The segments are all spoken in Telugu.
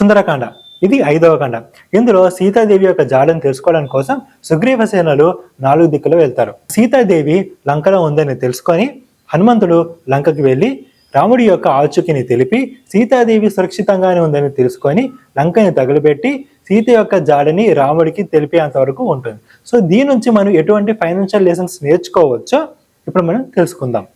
సుందరకాండ. ఇది ఐదవ కాండ. ఇందులో సీతాదేవి యొక్క జాడను తెలుసుకోవడం కోసం సుగ్రీవ సేనలు నాలుగు దిక్కులు వెళ్తారు. సీతాదేవి లంకలో ఉందని తెలుసుకొని హనుమంతుడు లంకకి వెళ్ళి రాముడి యొక్క ఆచూకీని తెలిపి సీతాదేవి సురక్షితంగానే ఉందని తెలుసుకొని లంకని తగులుపెట్టి సీత యొక్క జాడని రాముడికి తెలిపేంత వరకు ఉంటుంది. సో దీని నుంచి మనం ఎటువంటి ఫైనాన్షియల్ లెసన్స్ నేర్చుకోవచ్చో ఇప్పుడు మనం తెలుసుకుందాం.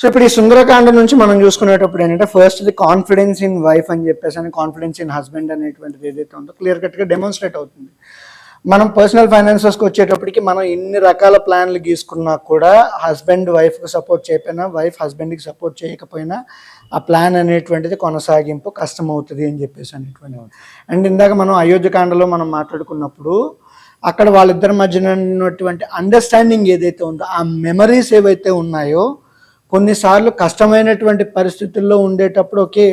సో ఇప్పుడు ఈ సుందరకాండ నుంచి మనం చూసుకునేటప్పుడు ఏంటంటే first the confidence in wife అని చెప్పేసి అని కాన్ఫిడెన్స్ ఇన్ హస్బెండ్ అనేటువంటిది ఏదైతే ఉందో క్లియర్ కట్గా డెమాన్స్ట్రేట్ అవుతుంది. మనం పర్సనల్ ఫైనాన్సెస్కి వచ్చేటప్పటికి మనం ఇన్ని రకాల ప్లాన్లు గీసుకున్నా కూడా హస్బెండ్ వైఫ్కి సపోర్ట్ చేయకపోయినా వైఫ్ హస్బెండ్కి సపోర్ట్ చేయకపోయినా ఆ ప్లాన్ అనేటువంటిది కొనసాగింపు కష్టం అవుతుంది అని చెప్పేసి అనేటువంటి అండ్ ఇందాక మనం అయోధ్యకాండలో మనం మాట్లాడుకున్నప్పుడు అక్కడ వాళ్ళిద్దరి మధ్యన ఉన్నటువంటి అండర్స్టాండింగ్ ఏదైతే ఉందో ఆ మెమరీస్ ఏవైతే ఉన్నాయో కొన్నిసార్లు కష్టమైనటువంటి పరిస్థితుల్లో ఉండేటప్పుడు ఓకే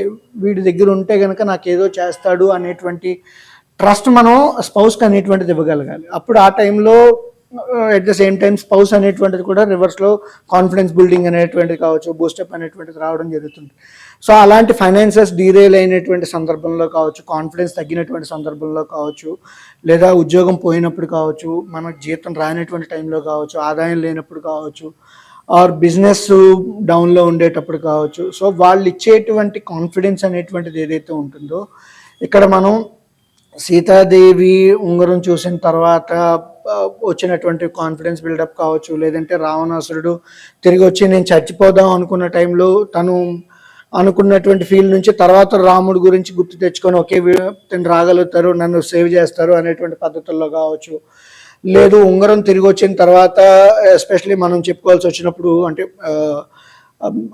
వీడి దగ్గర ఉంటే కనుక నాకు ఏదో చేస్తాడు అనేటువంటి ట్రస్ట్ మనం స్పౌస్కి అనేటువంటిది ఇవ్వగలగాలి. అప్పుడు ఆ టైంలో at the same time spouse అనేటువంటిది కూడా రివర్స్లో కాన్ఫిడెన్స్ బిల్డింగ్ అనేటువంటిది కావచ్చు బూస్టప్ అనేటువంటిది రావడం జరుగుతుంది. సో అలాంటి ఫైనాన్సెస్ డీరేల్ అయినటువంటి సందర్భంలో కావచ్చు కాన్ఫిడెన్స్ తగ్గినటువంటి సందర్భంలో కావచ్చు లేదా ఉద్యోగం పోయినప్పుడు కావచ్చు మనకు జీతం రానటువంటి టైంలో కావచ్చు ఆదాయం లేనప్పుడు కావచ్చు ఆర్ బిజినెస్ డౌన్లో ఉండేటప్పుడు కావచ్చు. సో వాళ్ళు ఇచ్చేటువంటి కాన్ఫిడెన్స్ అనేటువంటిది ఏదైతే ఉంటుందో ఇక్కడ మనం సీతాదేవి ఉంగరం చూసిన తర్వాత వచ్చినటువంటి కాన్ఫిడెన్స్ బిల్డప్ కావచ్చు లేదంటే రావణాసురుడు తిరిగి వచ్చి నేను చచ్చిపోదాం అనుకున్న టైంలో తను అనుకున్నటువంటి ఫీల్ నుంచి తర్వాత రాముడి గురించి గుర్తు తెచ్చుకొని ఒకే తను రాగలుగుతారు నన్ను సేవ్ చేస్తారు అనేటువంటి పద్ధతుల్లో కావచ్చు. లేదు ఉంగరం తిరిగి వచ్చిన తర్వాత ఎస్పెషలీ మనం చెప్పుకోవాల్సి వచ్చినప్పుడు అంటే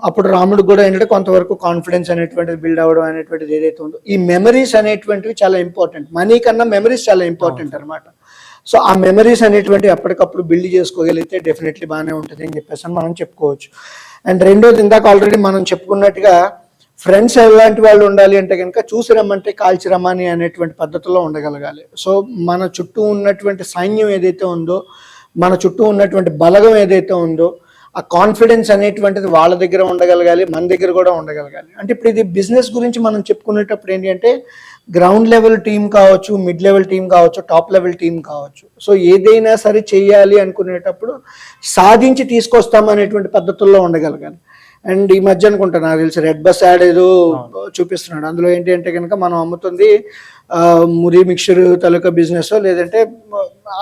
అప్పుడు రాముడికి కూడా ఏంటంటే కొంతవరకు కాన్ఫిడెన్స్ అనేటువంటిది బిల్డ్ అవ్వడం అనేటువంటిది ఏదైతే ఉందో ఈ మెమరీస్ అనేటువంటివి చాలా ఇంపార్టెంట్ మనీ కన్నా మెమరీస్ చాలా ఇంపార్టెంట్ అనమాట సో ఆ మెమరీస్ అనేటువంటి ఎప్పటికప్పుడు బిల్డ్ చేసుకోగలిగితే డెఫినెట్లీ బాగానే ఉంటుంది అని చెప్పేసి అని మనం చెప్పుకోవచ్చు. అండ్ రెండోది ఇందాక ఆల్రెడీ మనం చెప్పుకున్నట్టుగా ఫ్రెండ్స్ ఎలాంటి వాళ్ళు ఉండాలి అంటే కనుక చూసి రమ్మంటే కాల్చి రమ్మని అనేటువంటి పద్ధతిలో ఉండగలగాలి. సో మన చుట్టూ ఉన్నటువంటి సైన్యం ఏదైతే ఉందో మన చుట్టూ ఉన్నటువంటి బలగం ఏదైతే ఉందో ఆ కాన్ఫిడెన్స్ అనేటువంటిది వాళ్ళ దగ్గర ఉండగలగాలి మన దగ్గర కూడా ఉండగలగాలి. అంటే ఇప్పుడు ఇది బిజినెస్ గురించి మనం చెప్పుకునేటప్పుడు ఏంటి అంటే గ్రౌండ్ లెవెల్ టీం కావచ్చు మిడ్ లెవెల్ టీం కావచ్చు టాప్ లెవెల్ టీం కావచ్చు. సో ఏదైనా సరే చేయాలి అనుకునేటప్పుడు సాధించి తీసుకొస్తాం అనేటువంటి పద్ధతుల్లో ఉండగలగాలి. అండ్ ఈ మధ్య అనుకుంటా నాకు తెలిసి రెడ్ బస్ యాడ్ ఏదో చూపిస్తున్నాడు. అందులో ఏంటి అంటే కనుక మనం అమ్ముతుంది మురి మిక్చర్ తాలూకా బిజినెస్ లేదంటే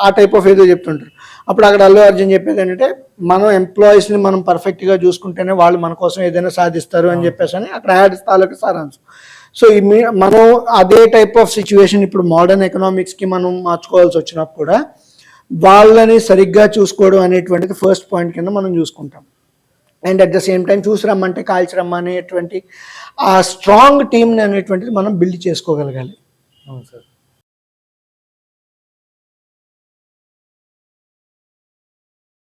ఆ టైప్ ఆఫ్ ఏదో చెప్తుంటారు. అప్పుడు అక్కడ అల్లు అర్జున్ చెప్పేది ఏంటంటే మనం ఎంప్లాయీస్ని మనం పర్ఫెక్ట్గా చూసుకుంటేనే వాళ్ళు మన కోసం ఏదైనా సాధిస్తారు అని చెప్పేసి అని అక్కడ యాడ్ తాలూకా సారాంశం. సో ఈ మనం అదే టైప్ ఆఫ్ సిచ్యువేషన్ ఇప్పుడు మోడర్న్ ఎకనామిక్స్కి మనం మార్చుకోవాల్సి వచ్చినప్పుడు కూడా వాళ్ళని సరిగ్గా చూసుకోవడం అనేటువంటిది ఫస్ట్ పాయింట్ కింద మనం చూసుకుంటాం. And at the same time చూసి రమ్మంటే కాల్చి రమ్మనేటువంటి ఆ స్ట్రాంగ్ టీమ్ని అనేటువంటిది మనం బిల్డ్ చేసుకోగలగాలి. అవును సార్.